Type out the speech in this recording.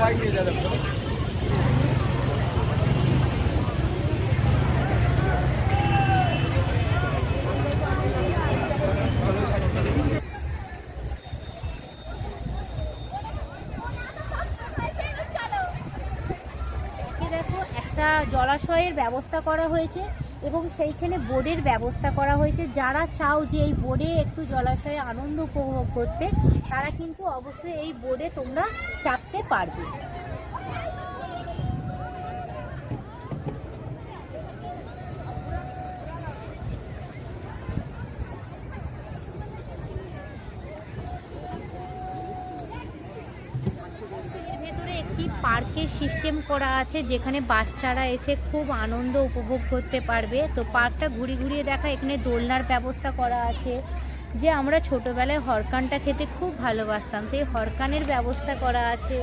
Bike নিয়ে যাবেন একটা জলাশয়ের ব্যবস্থা করা হয়েছে এবং সেইখানে বোর্ডের ব্যবস্থা করা হয়েছে। যারা চাও যে এই বোর্ডে একটু জলাশয়ে আনন্দ উপভোগ করতে, তারা কিন্তু অবশ্যই এই বোর্ডে তোমরা চাপতে পারবে। একটি পার্কের সিস্টেম করা আছে যেখানে বাচ্চারা এসে খুব আনন্দ উপভোগ করতে পারবে? তো পার্কটা ঘুরিয়ে ঘুরিয়ে দেখা, এখানে দোলনার ব্যবস্থা করা আছে। যে আমরা ছোটোবেলায় হরকানটা খেতে খুব ভালোবাসতাম, সেই হরকানের ব্যবস্থা করা আছে।